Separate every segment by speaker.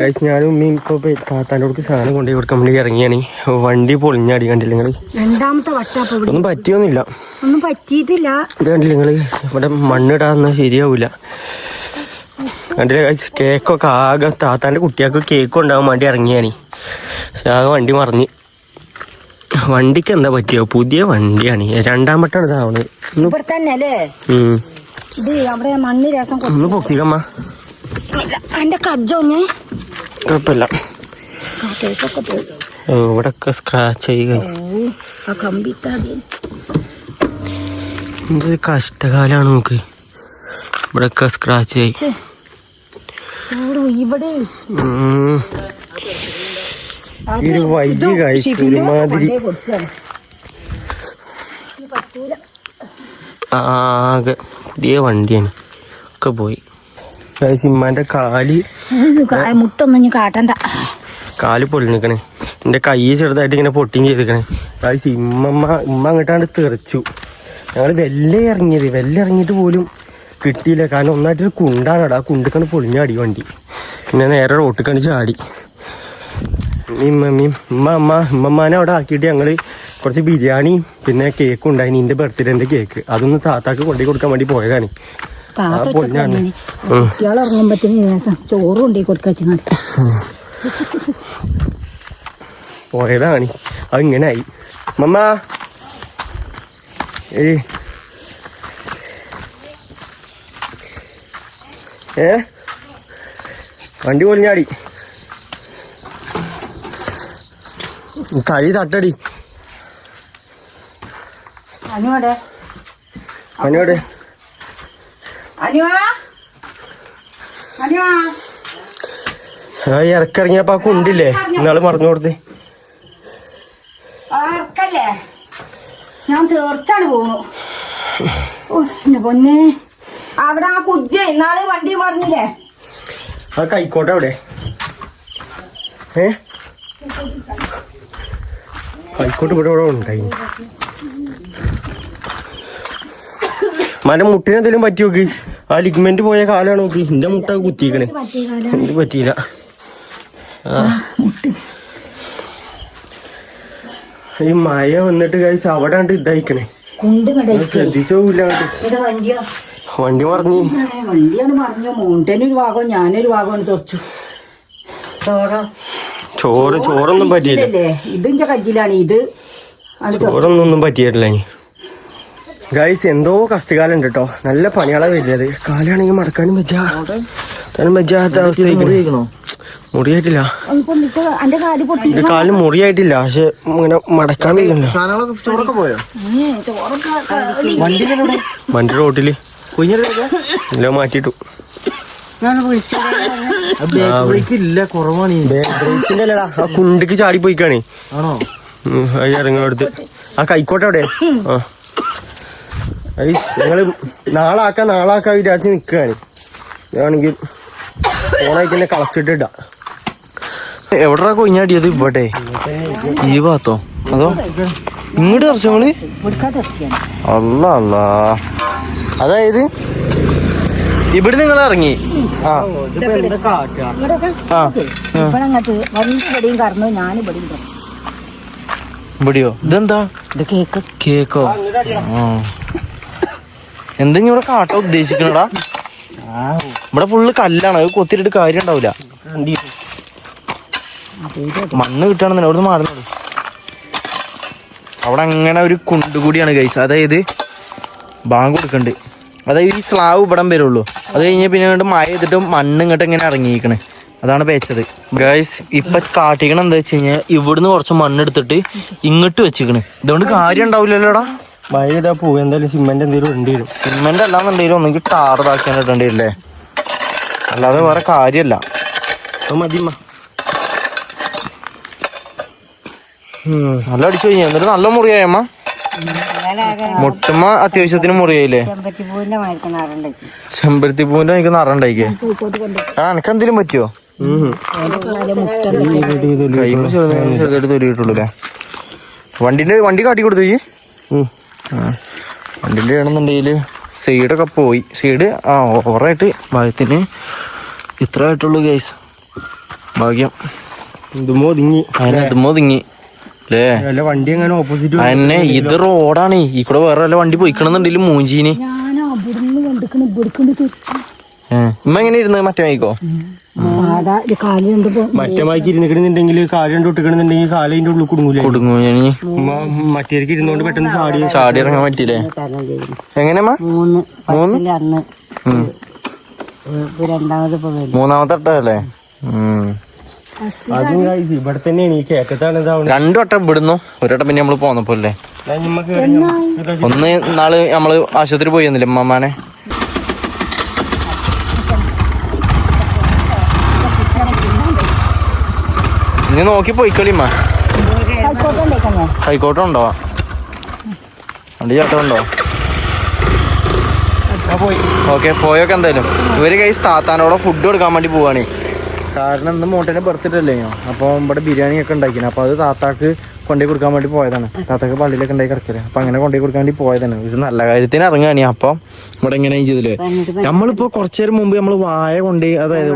Speaker 1: കഴിച്ച് ഞാനും മീൻ ഇപ്പൊ താത്താന്റെ കൊടുക്ക് സാധനം കൊണ്ടുപോയി കൊടുക്കാൻ വേണ്ടി ഇറങ്ങിയാണ്. വണ്ടി പൊളിഞ്ഞാടി കണ്ടില്ല നിങ്ങൾ?
Speaker 2: രണ്ടാമത്തെ വട്ടാപ്പ്
Speaker 1: ഒന്നും പറ്റിയൊന്നുമില്ല.
Speaker 2: ഒന്നും പറ്റിയിട്ടില്ല.
Speaker 1: ഇത് കണ്ടില്ല നിങ്ങൾ? ഇവിടെ മണ്ണിടാന്ന് ശരിയാവൂല. കണ്ടില്ല guys, കേക്കൊക്കെ ആകെ താത്താന്റെ കുട്ടികൾക്ക് കേക്ക് ഉണ്ടാവാൻ വേണ്ടി ഇറങ്ങിയാണ്. ആകെ വണ്ടി മറിഞ്ഞ്. വണ്ടിക്ക് എന്താ പറ്റിയോ? പുതിയ വണ്ടിയാണ്. രണ്ടാം വട്ടാണ് ഇതാവണത്
Speaker 2: ഇവിടെ തന്നെ അല്ലേ ഇത് അവിടെ മണ്ണ് രസം
Speaker 1: പൊക്കിക്കമ്മ.
Speaker 2: എന്റെ കജ്ജോഞ്ഞേ
Speaker 1: കുഴപ്പമില്ല. ഇവിടൊക്കെ സ്ക്രാച്ച് ആയി എന്തൊരു കഷ്ടകാലാണ് നമുക്ക്. ഇവിടൊക്കെ സ്ക്രാച്ച് ആയി. ഇത് വൈകി ഒരുമാതിരി. ആകെ പുതിയ വണ്ടിയാണ്. ഒക്കെ പോയി. സിമ്മാന്റെ കാൽ.
Speaker 2: മുട്ടൊന്നും ഇനി കാട്ടണ്ട.
Speaker 1: കാൽ പൊളിഞ്ഞിക്കണേ എന്റെ കൈ ചെറുതായിട്ട് ഇങ്ങനെ പൊട്ടിയും ചെയ്തിക്കണേ അത് സിമ്മമ്മ ഉമ്മ അങ്ങോട്ടാണ്ട് തെറിച്ചു. ഞങ്ങൾ വെല്ല ഇറങ്ങിയത്. വെല്ല ഇറങ്ങിയിട്ട് പോലും കിട്ടിയില്ല. കാരണം ഒന്നായിട്ടൊരു കുണ്ടാണ് ആ കുണ്ടിക്കാണ് പൊളിഞ്ഞാടി വണ്ടി. പിന്നെ നേരെ റോട്ടിക്കാണ് ചാടി. ഇമ്മമ്മയും ഉമ്മ അമ്മ ഉമ്മമ്മാനെ അവിടെ ആക്കിയിട്ട് ഞങ്ങൾ കുറച്ച് ബിരിയാണി പിന്നെ കേക്ക് ഉണ്ടായിന് എന്റെ ബർത്ത്ഡേന്റെ കേക്ക് അതൊന്ന് താത്താക്ക് കൊണ്ടുപോയി കൊടുക്കാൻ വേണ്ടി പോയതാണ്.
Speaker 2: താത്ത
Speaker 1: ആ, പൊളിഞ്ഞാണ്. ഉം.
Speaker 2: കുട്ടികൾ ഇറങ്ങുമ്പത്തിന് ശേഷം ചോറ് കൊണ്ടേ കൊടുക്കാൻ
Speaker 1: പോയതാണ്. അതിങ്ങനെ ആയി. മമ്മ. ഏ. ഏ? വണ്ടി പൊളിഞ്ഞാടി കൈ തട്ടടി.
Speaker 2: അനുവടെ
Speaker 1: അവനോട്
Speaker 2: അനുവാ അനുവാ
Speaker 1: ആ ഇറക്കിറങ്ങിയപ്പോ ആ കുണ്ടില്ലേ? ഇന്നാൾ മറന്നു കൊടുത്ത്.
Speaker 2: ഞാൻ തീർച്ചാണ് പോണു. എന്റെ പൊന്നെ. അവിടെ ആ കുജ്ജ ഇന്നാൾ വണ്ടി പറഞ്ഞില്ലേ?
Speaker 1: ആ കൈക്കോട്ടെ അവിടെ. ഏ? കൈക്കോട്ട് ഇവിടെ ഇവിടെ ഉണ്ടായി മന മുട്ടിനെന്തെങ്കിലും പറ്റി നോക്ക്. ആ ലിഗ്മെന്റ് പോയ കാലാണ് നോക്ക് എന്റെ മുട്ട കുത്തിക്കണേ എന്ത് പറ്റിയില്ല. ഈ മഴ വന്നിട്ട് കഴിച്ച് അവിടെ കണ്ട് ഇതായിക്കണേ ശ്രദ്ധിച്ചോല്ല വണ്ടി മറിഞ്ഞ്.
Speaker 2: വണ്ടിയാണ് പറഞ്ഞു മോണ്ടനൊരു ഭാഗം ഞാനൊരു ഭാഗമാണ് തുറച്ചു ചോറ?
Speaker 1: ചോറ് ചോറൊന്നും പറ്റിയില്ല.
Speaker 2: ഇതിന്റെ കജ്ജിലാണ്. ഇത്.
Speaker 1: ചോറൊന്നും പറ്റിയിട്ടില്ല ഗൈസ് എന്തോ കഷ്ടകാലം ഉണ്ട് കേട്ടോ നല്ല പണിയാളെ വരുന്നത്. കാലാണെങ്കിൽ മടക്കാനും വെച്ചാ വെച്ചാത്ത അവസ്ഥ മുറിയായിട്ടില്ല
Speaker 2: ഇപ്പൊ നിക്ക് അന്റെ കാൽ പൊട്ടി.
Speaker 1: ഇത് കാലിന് മുറിയായിട്ടില്ല. പക്ഷെ ഇങ്ങനെ മടക്കാൻ വണ്ടി റോട്ടിൽ. മാറ്റിട്ടു
Speaker 3: ഇല്ല കുറവാണ്. ഈ.
Speaker 1: അല്ലടാ ആ കുണ്ടിക്ക് ചാടി പോയിക്കാണേ
Speaker 3: ആണോ
Speaker 1: ഇറങ്ങടുത്ത് ആ കൈക്കോട്ടെ അവിടെ? ആ. ഞങ്ങൾ നാളാക്കാൻ നാളാക്കാൻ വിചാരിച്ച് നിക്കാണ്. ഇതാണെങ്കിൽ ഫോണായിക്കന്നെ കളച്ചിട്ടിട്ട
Speaker 3: എവിടാ കൊഞ്ഞാടിയത് ഇവിടെ? ഈ ഭാഗത്തോ? അതോ? ഇങ്ങോട്ട്
Speaker 2: കൊടുക്കാതെ
Speaker 3: അല്ല അല്ല അതായത് ഇവിടെ നിങ്ങൾ ഇറങ്ങി. ആ.
Speaker 2: ഇവിടെയും?
Speaker 3: ഇതെന്താ?
Speaker 2: ഇത് കേക്ക്.
Speaker 3: കേക്കോ? ആ. എന്തെങ്കിലും ഇവിടെ കാട്ടാ ഉദ്ദേശിക്കണടാ? ഇവിടെ ഫുള്ള് കല്ലാണ് അത് കൊത്തിയിട്ട് കാര്യം ഉണ്ടാവില്ല മണ്ണ് കിട്ടുകയാണെന്ന് അവിടുന്ന് മാറുന്നത് അവിടെ അങ്ങനെ ഒരു കുണ്ട് കൂടിയാണ് ഗൈസ് അതായത് ബാങ്ക് കൊടുക്കണ്ട്. അതായത് ഈ സ്ലാവ് ഇവിടം വരുള്ളൂ അത് കഴിഞ്ഞ പിന്നെ മഴ ചെയ്തിട്ട് മണ്ണ് ഇങ്ങോട്ട് ഇങ്ങനെ ഇറങ്ങിയിരിക്കണ്. അതാണ് പേച്ചത് ഗൈസ് ഇപ്പൊ കാട്ടിക്കണം എന്താ വെച്ച് കഴിഞ്ഞാൽ ഇവിടുന്ന് കുറച്ച് മണ്ണെടുത്തിട്ട് ഇങ്ങോട്ട് വെച്ചിക്കണ് ഇതുകൊണ്ട് കാര്യം ഉണ്ടാവില്ലല്ലോടാ?
Speaker 1: മഴ ഇതാ പോകും എന്തായാലും സിമെന്റ് എന്തെങ്കിലും ഉണ്ട് വരും
Speaker 3: സിമെന്റ് അല്ലാന്നുണ്ടെങ്കിലും ഒന്നെങ്കിൽ ടാർ ഇതാക്കാൻ ഇടേണ്ടി വരില്ലേ അല്ലാതെ വേറെ കാര്യമല്ല
Speaker 1: അത്.
Speaker 3: നല്ല അടിച്ചു കഴിഞ്ഞു. എന്നിട്ട് നല്ല മുറിയായമ്മ മുട്ടുമ്മ അത്യാവശ്യത്തിന് മുറിയായില്ലേ? ചെമ്പരത്തി പൂവിന്റെ എനിക്ക് നിറണ്ടായിക്കേ ആ എനക്ക് എന്തെങ്കിലും പറ്റിയോ കൈമ ചെറുതായിട്ട് ചെറുതായിട്ട് തൊലിയിട്ടുള്ളൂ അല്ലേ വണ്ടിന്റെ വണ്ടി കാട്ടി കൊടുത്തു വണ്ടിന്റെ ആണെന്നുണ്ടെങ്കിൽ സൈഡൊക്കെ പോയി. സൈഡ് ആ ഓവറായിട്ട് ഭാഗത്തിന് ഇത്ര ആയിട്ടുള്ളൂ ഗൈസ് ഭാഗ്യം.
Speaker 1: ഇതുമോ അതിന്
Speaker 3: അതിനകത്ത് തിങ്ങി. അല്ലേ?
Speaker 1: വണ്ടി എങ്ങനെ ഓപ്പോസിറ്റ്
Speaker 3: അതന്നെ ഇത് റോഡാണ് ഈ കൂടെ വേറെ വല്ല വണ്ടി പോയിക്കണമെന്നുണ്ടെങ്കിലും മൂഞ്ചീന്.
Speaker 2: ഞാൻ അവിടുന്ന് കണ്ടിക്കണ ഇവിടുക്കുണ്ട് തിരിച്ചു.
Speaker 3: ഏ. ഉമ്മ എങ്ങനെ ഇരുന്ന് മറ്റേ വായിക്കോ
Speaker 2: സാധാ ഒരു കാൽ കണ്ടപ്പോ
Speaker 1: മറ്റേ മാക്കി ഇരുന്നിക്കണെന്നുണ്ടെങ്കിൽ കാൽ രണ്ട് ഇട്ടിക്കണെന്നുണ്ടെങ്കിൽ കാൽ അതിന്റെ ഉള്ളിൽ കുടുങ്ങൂലേ
Speaker 3: കൊടുങ്ങു ഞാൻ
Speaker 1: മറ്റേക്ക് ഇരുന്നോണ്ട് പെട്ടെന്ന് ചാടി
Speaker 3: ചാടി ഇറങ്ങാൻ
Speaker 2: പറ്റില്ലേ
Speaker 3: എങ്ങനെ
Speaker 2: മൂന്ന് അന്ന് രണ്ടാമത് ഇപ്പൊ
Speaker 3: മൂന്നാമത്തെ അട്ടല്ലേ.
Speaker 1: അതും ഇവിടെ തന്നെയാണ് ഈ കേക്കത്താണ്
Speaker 3: രണ്ടു വട്ടം ഇവിടുന്നു. ഒരുവട്ടം പിന്നെ നമ്മൾ പോന്നപ്പോ അല്ലേ?
Speaker 1: ഞാൻ ഇമ്മ കേറി ഞമ്മ- ഇതാ
Speaker 3: ഒന്ന് നാൾ നമ്മൾ ആശുപത്രി പോയി വന്നില്ലേ ഉമ്മമാനെ? ഇനി നോക്കി പോയിക്കളിമ്മ. ഹൈക്കോട്ടം ഉണ്ടോ വണ്ടി ചേട്ടം ഉണ്ടോ
Speaker 1: പോയി.
Speaker 3: ഓക്കെ പോയൊക്കെ എന്തായാലും. ഇവർ കൈ താത്താനോടെ ഫുഡ് കൊടുക്കാൻ വേണ്ടി പോവാണ്. കാരണം ഇന്ന് മോട്ടേനെ ബർത്ത്ഡേ അപ്പോൾ ഇവിടെ ബിരിയാണി ഒക്കെ ഉണ്ടാക്കി അപ്പോൾ അത് താത്താക്ക് കൊണ്ടുപോയി കൊടുക്കാൻ വേണ്ടി പോയതാണ്. താത്തക്ക് പള്ളിയിലൊക്കെ ഉണ്ടായി കിടക്കൽ. അപ്പൊ അങ്ങനെ കൊണ്ടുപോയി കൊടുക്കാൻ വേണ്ടി പോയതാണ്. ഇത് നല്ല കാര്യത്തിന് ഇറങ്ങാണ്. അപ്പൊ ഇവിടെ എങ്ങനെ ചെയ്തില്ലേ നമ്മളിപ്പോ കുറച്ചേരം മുമ്പ് നമ്മൾ വായ
Speaker 2: കൊണ്ട് അതായത്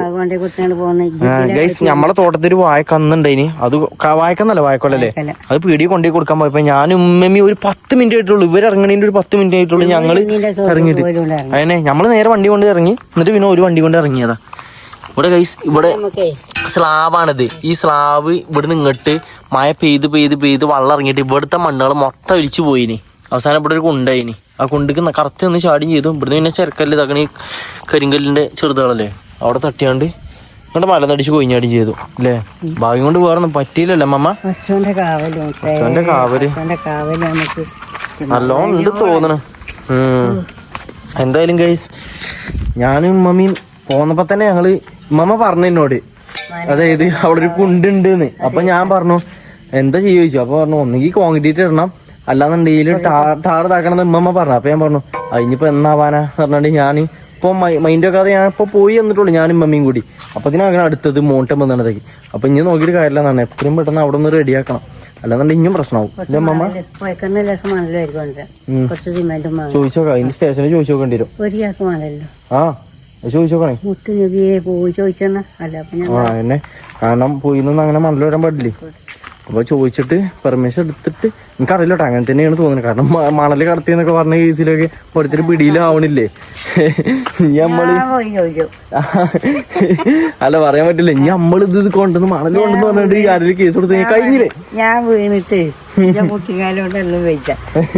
Speaker 3: ഗൈസ് നമ്മളെ തോട്ടത്തിൽ ഒരു വായ കന്നുണ്ടായിന്. അത് വായക്കന്നല്ല വായക്കൊല്ലല്ലേ? അത് പീടി കൊണ്ടുപോയി കൊടുക്കാൻ പോയപ്പോ ഞാൻ ഉമ്മമ്മി ഒരു പത്ത് മിനിറ്റ് ആയിട്ടുള്ളൂ. ഇവർ ഇറങ്ങണതിന്റെ ഒരു പത്ത് മിനിറ്റ് ആയിട്ടുള്ളൂ ഞങ്ങൾ ഇറങ്ങിയിട്ട്. അതന്നെ നമ്മൾ നേരെ വണ്ടി കൊണ്ട് ഇറങ്ങി. എന്നിട്ട് പിന്നെ ഒരു വണ്ടി കൊണ്ട് ഇറങ്ങിയതാ. ഇവിടെ ഗൈസ് ഇവിടെ സ്ലാബാണിത് ഈ സ്ലാബ് ഇവിടുന്ന് ഇങ്ങോട്ട് മഴ പെയ്ത് പെയ്ത് പെയ്ത് വെള്ളം ഇറങ്ങിയിട്ട് ഇവിടുത്തെ മണ്ണുകൾ മൊത്തം ഒലിച്ചു പോയിനി. അവസാനം ഇവിടെ ഒരു കുണ്ടായിനി. ആ കുണ്ടിക്ക് കറക്റ്റ് ഒന്ന് ചാടിയും ചെയ്തു. ഇവിടുന്ന് പിന്നെ ചെറുക്കല്ല് തകണി കരിങ്കല്ലിന്റെ കരിങ്കല്ലിന്റെ ചെറുതുകളല്ലേ അവിടെ തട്ടിയാണ്ട് ഇങ്ങോട്ട് മല തടിച്ച് കൊയിഞ്ഞാടിയും ചെയ്തു. അല്ലേ? ഭാഗ്യം കൊണ്ട് വേറൊന്നും ഒന്നും പറ്റിയില്ലല്ലേ
Speaker 2: പശുവിന്റെ കാവൽ കാവൽ.
Speaker 3: നല്ലോണം ഉണ്ട് തോന്നണ്. എന്തായാലും ഗൈസ് ഞാനും മമ്മിയും പോന്നപ്പോ തന്നെ ഞങ്ങൾ മമ്മ പറഞ്ഞു എന്നോട്. അതായത് അവിടെ ഒരു കുണ്ടുണ്ടെന്ന് അപ്പൊ ഞാൻ പറഞ്ഞു എന്താ ചെയ്യുക ചോദിച്ചു അപ്പൊ പറഞ്ഞു ഒന്നെങ്കിൽ കോൺക്രീറ്റ് ഇടണം. അല്ലാന്നുണ്ടെങ്കിൽ ടാർ ഇതാക്കണം ഉമ്മമ്മ പറഞ്ഞു. അപ്പൊ ഞാൻ പറഞ്ഞു അതിനിപ്പോ എന്നാവാനാ പറഞ്ഞിട്ട് ഞാൻ ഇപ്പൊ മൈൻഡ് ഒക്കെ ഞാൻ ഇപ്പൊ പോയി വന്നിട്ടുള്ളൂ ഞാൻ മമ്മിയും കൂടി. അപ്പൊ ഇതിനാകണം അടുത്തത് മോട്ടം വന്നിടത്തേക്ക് അപ്പൊ ഇനി നോക്കിയിട്ട് കാര്യമില്ല എന്നാണ്. എത്രയും പെട്ടെന്ന് അവിടെ നിന്ന് റെഡിയാക്കണം. അല്ലാന്നുണ്ടെങ്കിൽ ഇനിയും പ്രശ്നമാവും. ഇല്ലേ
Speaker 2: വാങ്ങും
Speaker 3: ചോദിച്ചോക്കാം അതിന് സ്റ്റേഷനിൽ ചോദിച്ചു നോക്കേണ്ടി വരും. ആ ചോദിച്ചോക്കണേ
Speaker 2: പോയി അല്ല
Speaker 3: ആ എന്നെ. കാരണം പോയി നിന്ന് അങ്ങനെ മണൽ വരാൻ പാടില്ലേ? അപ്പൊ ചോദിച്ചിട്ട് പെർമിഷൻ എടുത്തിട്ട് എനിക്കറിയില്ല കേട്ടോ അങ്ങനെ തന്നെയാണ് തോന്നുന്നത്. കാരണം മണൽ കടത്തി എന്നൊക്കെ പറഞ്ഞ കേസിലൊക്കെ ഓരോരുത്തർ പിടിയിലാവണില്ലേ? ഇനി
Speaker 2: നമ്മൾ
Speaker 3: അല്ല പറയാൻ പറ്റില്ല. ഇനി നമ്മൾ ഇത് കൊണ്ടുവന്ന് മണൽ കൊണ്ടെന്ന് പറഞ്ഞിട്ട് ആരെങ്കിലും കേസ് കൊടുത്ത് കഴിഞ്ഞില്ലേ?
Speaker 2: ഞാൻ വീണിട്ട് വെച്ച.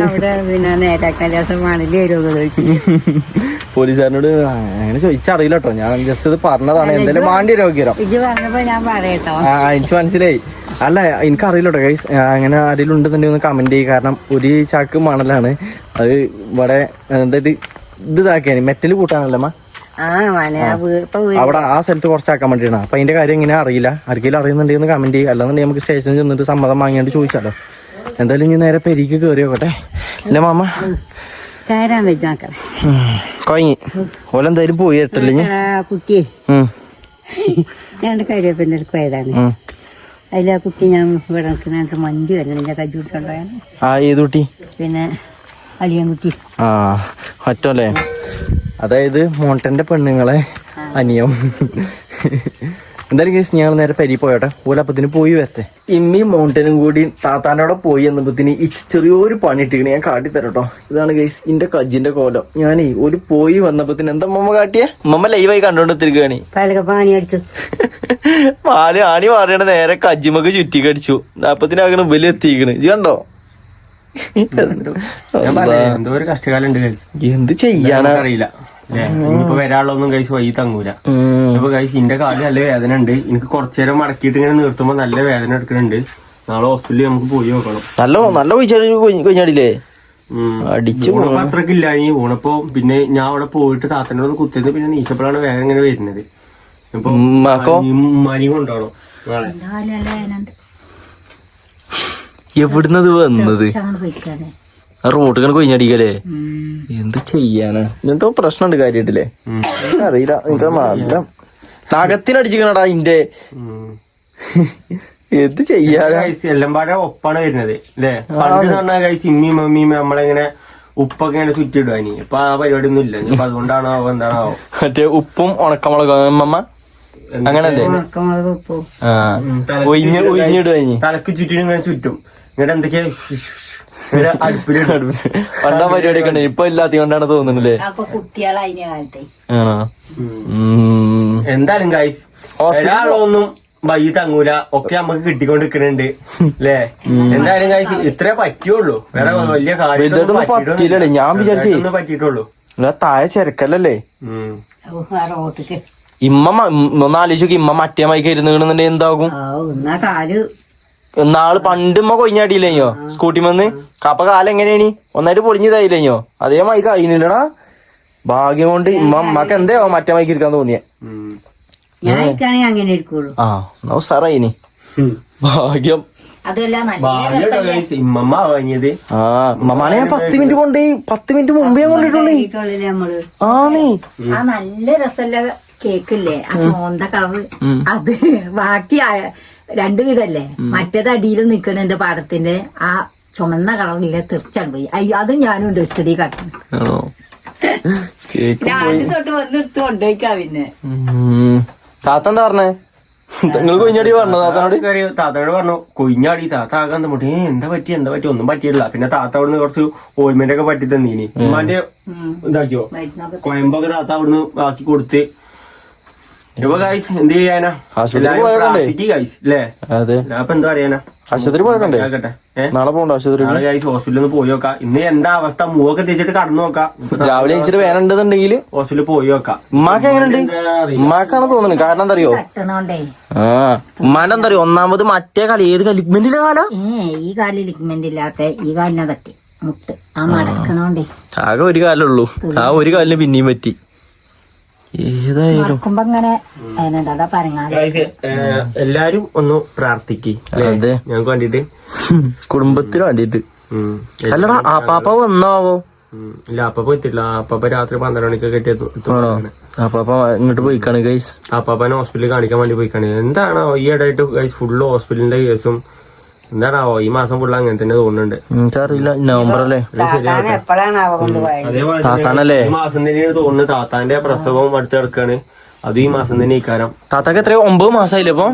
Speaker 2: അവിടെ പിന്നെ നേതാക്കാൻ ദിവസം മണൽ വരുമോ ചോദിച്ചു.
Speaker 3: പോലീസുകാരനോട് അങ്ങനെ ചോദിച്ചറിയില്ല കേട്ടോ ഞാൻ ജസ്റ്റ് ഇത് പറഞ്ഞതാണ്. എന്തായാലും വാണ്ടി രോഗ്യരോ
Speaker 2: പറഞ്ഞപ്പോ ഞാൻ പറയട്ടോ.
Speaker 3: ആ എനിക്ക് മനസ്സിലായി. അല്ല എനിക്ക് അറിയില്ലോ ഗൈസ് അങ്ങനെ ആരെങ്കിലും ഉണ്ടെന്നുണ്ടെങ്കിൽ ഒന്ന് കമന്റ് ചെയ്യും. കാരണം ഒരു ചാക്ക് മണലാണ്. അത് ഇവിടെ എന്താ ഇത്? ഇത് ഇതാക്കിയാണ് മെറ്റൽ കൂട്ടാനല്ലേ അമ്മ? അവിടെ ആ സ്ഥലത്ത് കുറച്ചാക്കാൻ വേണ്ടിയാണ്. അപ്പൊ അതിന്റെ കാര്യം എങ്ങനെ അറിയില്ല. ആർക്കെങ്കിലും അറിയുന്നുണ്ടെങ്കിൽ ഒന്ന് കമന്റ് ചെയ്യും. അല്ലാന്നുണ്ടെങ്കിൽ നമുക്ക് സ്റ്റേഷനിൽ ചെന്നിട്ട് സമ്മതം വാങ്ങിയാണ്ട് ചോദിച്ചാലോ. എന്തായാലും ഇനി നേരെ പെരിക്ക് കയറി നോക്കട്ടെ. അല്ലേ മാമ?
Speaker 2: കയറാൻ
Speaker 3: കൊയങ്ങി. ഓലെന്തായാലും പോയി ഇട്ടല്ലേ?
Speaker 2: ആ കുട്ടിയെ. രണ്ട് കരിവേപ്പിന്റെ അടുത്ത് ആ കുട്ടി ഞാൻ ഇവിടെ നിൽക്കുന്നതിനകത്ത് മന്തി വരുന്നില്ല എന്റെ കജ്ജി
Speaker 3: ആ ഏത് കുട്ടി?
Speaker 2: പിന്നെ അലിയൻകുട്ടി
Speaker 3: ആ മറ്റല്ലേ അതായത് മോണ്ടന്റെ പെണ്ണുങ്ങളെ അനിയം. എന്തായാലും കേസ് ഞങ്ങൾ നേരെ പരി പോയോട്ടെ. ഓലപ്പത്തിന് പോയി വരട്ടെ. ഇമ്മി മൗണ്ടനും കൂടി താത്താനോടെ പോയി എന്നപ്പത്തിന് ഈ ചെറിയൊരു പണി ഇട്ടിക്കണേ ഞാൻ കാട്ടി തരട്ടോ. ഇതാണ് കേസ് ഇന്റെ കജിന്റെ കോലം. ഞാനേ ഒരു പോയി വന്നപ്പത്തിന് എന്താ മമ്മ കാട്ടിയ? മമ്മ ലൈവായി കണ്ടോണ്ട് തിരികണേ
Speaker 2: പാനി അടിച്ചു.
Speaker 3: പാൽ ആണി മാറിയാണ് നേരെ കജ്ജിമക്ക് ചുറ്റി കടിച്ചു. അപ്പത്തിനാകണം വലിയ എത്തിക്കണ് ഇത് കണ്ടോ?
Speaker 1: എന്തോ ഒരു കഷ്ടകാലം ഉണ്ട് കഴിച്ച്
Speaker 3: എന്ത് ചെയ്യാനാ?
Speaker 1: അറിയില്ല ഇനിയിപ്പോ വരാനുള്ളൊന്നും കഴിച്ച് വൈകി തങ്ങൂല.
Speaker 3: അപ്പൊ
Speaker 1: ഇപ്പൊ കഴിച്ച് ഇന്റെ കാലിൽ നല്ല വേദന ഉണ്ട്. എനിക്ക് കുറച്ചു നേരം മടക്കിയിട്ട് ഇങ്ങനെ നിർത്തുമ്പോ നല്ല വേദന എടുക്കുന്നുണ്ട്. നാളെ ഹോസ്പിറ്റലിൽ നമുക്ക് പോയി നോക്കണം.
Speaker 3: നല്ല നല്ല കൊയ്ച്ചാടി കൊഞ്ഞാടില്ലേ
Speaker 1: ഉം.
Speaker 3: അടിച്ചു
Speaker 1: ഊണപ്പോ അത്രയ്ക്ക് ഇല്ല. ഈ ഊണപ്പോ പിന്നെ ഞാൻ അവിടെ പോയിട്ട് താത്തനോട് കുത്തിയത് പിന്നെ നീച്ചപ്പോഴാണ് വേദന ഇങ്ങനെ വരുന്നത്. ഇപ്പൊ കൊണ്ടുപോകണം. നാളെ.
Speaker 3: എവിടുന്നത് വന്നത്? ആ റോഡ് കണക്ക് കൊഞ്ഞാടിക്കല്ലേ എന്ത് ചെയ്യാനാ? എന്തോ പ്രശ്നമുണ്ട് കാര്യമായിട്ടില്ലേ. അറിയില്ല എന്താ നല്ല നഖത്തിനടിച്ചിക്കണടാ ഇന്റെ. എന്ത് ചെയ്യാനാ?
Speaker 1: എല്ലാം പാടെ ഒപ്പാണ് വരുന്നത് അല്ലേ പണ്ട് എന്ന് പറഞ്ഞാൽ ഗൈസ് ഇമ്മിയും മമ്മിയും നമ്മളിങ്ങനെ ഉപ്പൊക്കെ ഇങ്ങനെ ചുറ്റിടുവാനി ഇപ്പൊ ആ പരിപാടി ഒന്നും ഇല്ല. ഇപ്പൊ അതുകൊണ്ടാണോ എന്താണോ
Speaker 3: മറ്റേ ഉപ്പും ഉണക്കമുളകും അമ്മമ്മ അങ്ങനല്ലേ
Speaker 2: ഉണക്കമുളക് ഉപ്പു.
Speaker 3: ആ. ഒഴിഞ്ഞ് ഒഴിഞ്ഞിടുക കഴിഞ്ഞ്
Speaker 1: തലക്ക് ചുറ്റിനും ഇങ്ങനെ ചുറ്റും. ഇങ്ങനെ എന്തൊക്കെയാ?
Speaker 3: പണ്ടാ പരിപാടി ഒക്കെ ഇപ്പൊ ഇല്ലാത്ത കൊണ്ടാണ് തോന്നുന്നില്ലേ?
Speaker 2: അപ്പൊ കാലത്തെ.
Speaker 3: ആണോ.
Speaker 1: എന്തായാലും ഗൈസ് ഒരാളൊന്നും വൈ തങ്ങൂല. ഒക്കെ നമുക്ക് കിട്ടിക്കൊണ്ടിരിക്കുന്നുണ്ട്. അല്ലേ എന്തായാലും ഗൈസ് ഇത്രേ പറ്റിയുള്ളൂ. വേറെ വലിയ
Speaker 3: കാര്യം പറ്റിയില്ലല്ലേ? ഞാൻ വിചാരിച്ചു
Speaker 1: പറ്റിയിട്ടുള്ളൂ.
Speaker 3: താഴെ
Speaker 2: ചെരക്കല്ലേ
Speaker 3: ഇമ്മ മ- ഉം, ഒന്ന് ആലോചിച്ച് ഇമ്മ മറ്റേ മൈക്ക് ഇരുന്നുണ്ടെന്നുണ്ടെങ്കിൽ എന്താകും?
Speaker 2: ആ എന്നാ
Speaker 3: കാൽ നാൾ പണ്ടുമ്മ സ്കൂട്ടി വന്ന് കപ്പ കാലം എങ്ങനെയാണ്? ഒന്നായിട്ട് പൊളിഞ്ഞതായില്ലയോ അതേ മൈക്ക് അയിനില്ലടാ ഭാഗ്യം കൊണ്ട് ഇമ്മക്ക് എന്തേ മറ്റേ മൈക്ക് ഇരിക്കാൻ തോന്നിയേ.
Speaker 2: ഞാൻ ഇരിക്കാണെങ്കിൽ അങ്ങനെ ഇരിക്കുള്ളൂ.
Speaker 3: ആ എന്നാ ഉസാറായിനി.
Speaker 1: ഉം.
Speaker 3: ഭാഗ്യം. മമ്മാനെ ഞാൻ പത്ത് മിനിറ്റ് കൊണ്ടേ പത്ത് മിനിറ്റ് മുമ്പേ ഞാൻ കൊണ്ടിട്ടുള്ളേ. ആണേ.
Speaker 2: ആ നല്ല രസമുള്ള കേക്കില്ലേ? ആ ചോന്ത കളറ് അത് ബാക്കി രണ്ട് വിധല്ലേ മറ്റേത് അടിയിൽ നിക്കണ പാടത്തിന്റെ ആ ചുമന്ന കളറിലെ തീർച്ചയായും പോയി. അയ്യോ അതും ഞാനും ഉണ്ട് ഇഷ്ടടി കട്ടു.
Speaker 3: ആണോ? കേക്ക്
Speaker 2: ഞാൻ ആദ്യം തൊട്ട് വന്നെടുത്ത് കൊണ്ടുപോയിക്കാ പിന്നെ.
Speaker 3: താത്ത എന്താ പറഞ്ഞേ? നിങ്ങൾ പറഞ്ഞോ താത്തനോട്?
Speaker 1: താത്തയോട് പറഞ്ഞു കൊയിഞ്ഞാടി താത്ത ആകാൻ മുട്ടി എന്താ പറ്റി എന്താ പറ്റി ഒന്നും പറ്റിയില്ല പിന്നെ താത്ത അവിടുന്ന് കുറച്ച് ഓയിൽമെന്റ് ഒക്കെ പറ്റി തന്നീനി. ഉമ്മാന്റെ
Speaker 2: എന്താക്കിയോ
Speaker 1: കോയമ്പൊക്കെ താത്ത അവിടുന്ന് ആക്കി കൊടുത്ത് എന്താ പറയാനാ
Speaker 3: ആശുപത്രി പോയക്കണ്ടേ നാളെ പോകണ്ട ആശുപത്രി
Speaker 1: ഹോസ്പിറ്റലിൽ പോയി നോക്കാം. ഇന്ന് എന്താ അവസ്ഥ? മൂവൊക്കെ തേച്ചിട്ട് കടന്നു നോക്കാം.
Speaker 3: രാവിലെ ഇച്ചിരി വേനുണ്ടെന്നുണ്ടെങ്കിൽ
Speaker 1: ഹോസ്പിറ്റലിൽ പോയി നോക്കാം.
Speaker 3: ഉമ്മാക്ക് എങ്ങനെയുണ്ട് ഉമ്മാക്കാണ് തോന്നുന്നത് കാരണം എന്താ അറിയോ ആ ഉമ്മാന്റെ എന്താ അറിയോ ഒന്നാമത് മറ്റേ കാലം. ഏത് ലിഗ്മെന്റ് കാല?
Speaker 2: ഈ കാലം ലിഗ്മെന്റ് ഇല്ലാത്ത ഈ കാലിനെ പറ്റി മുട്ട് ആ. മടക്കണോണ്ടേ
Speaker 3: ആകെ ഒരു കാലുള്ളൂ ആ ഒരു കാലിന് പിന്നെയും പറ്റി ഏതായാലും
Speaker 2: മടക്കുമ്പോ ഇങ്ങനെ അതിനുണ്ട് അതാ പരങ്ങാതെ
Speaker 1: ഗൈസ് എല്ലാരും ഒന്ന് പ്രാർത്ഥിക്ക്. ഞങ്ങൾക്ക് വേണ്ടിട്ട്.
Speaker 3: കുടുംബത്തിന് വേണ്ടിട്ട്. അല്ലടാ ആ പാപ്പ വന്നാവോ.
Speaker 1: ഇല്ല അപ്പാപ്പ എത്തില്ല ആപ്പാപ്പ രാത്രി പന്ത്രണ്ട് മണിക്കൊക്കെ എത്തി എത്തും- എത്തും.
Speaker 3: ആണോ? ആ പാപ്പ ഇങ്ങോട്ട് പോയിക്കാണ് ഗൈസ്
Speaker 1: അപ്പാപ്പനെ ഹോസ്പിറ്റലിൽ കാണിക്കാൻ വേണ്ടി പോയിക്കാണ്. എന്താണ് ഈ ഇടയായിട്ട് ഗൈസ് ഫുള്ള് ഹോസ്പിറ്റലിന്റെ കേസും എന്താണാവോ ഈ മാസം ഫുള്ള് അങ്ങനെ തന്നെ തോന്നുന്നുണ്ട്.
Speaker 3: എനിക്കറിയില്ല നവംബർ അല്ലേ? താത്താനല്ലേ?
Speaker 1: ഈ മാസം തന്നെയാണ് തോന്നുന്നത് താത്താന്റെ പ്രസവം അടുത്ത് കിടക്കാണ്. അത് ഈ മാസം തന്നെ ഇക്കാരം
Speaker 3: താത്താക്ക് എത്രയോ? ഒമ്പത് മാസമായില്ലേ ഇപ്പൊ?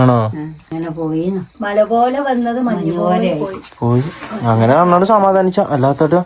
Speaker 3: ആണോ?
Speaker 2: അങ്ങനെ പോയി. മല പോലെ വന്നത് മഞ്ഞ് പോലെ പോയി.
Speaker 3: പോയി. അങ്ങനെ പറഞ്ഞോട് സമാധാനിച്ച. അല്ലാത്തട്ടോ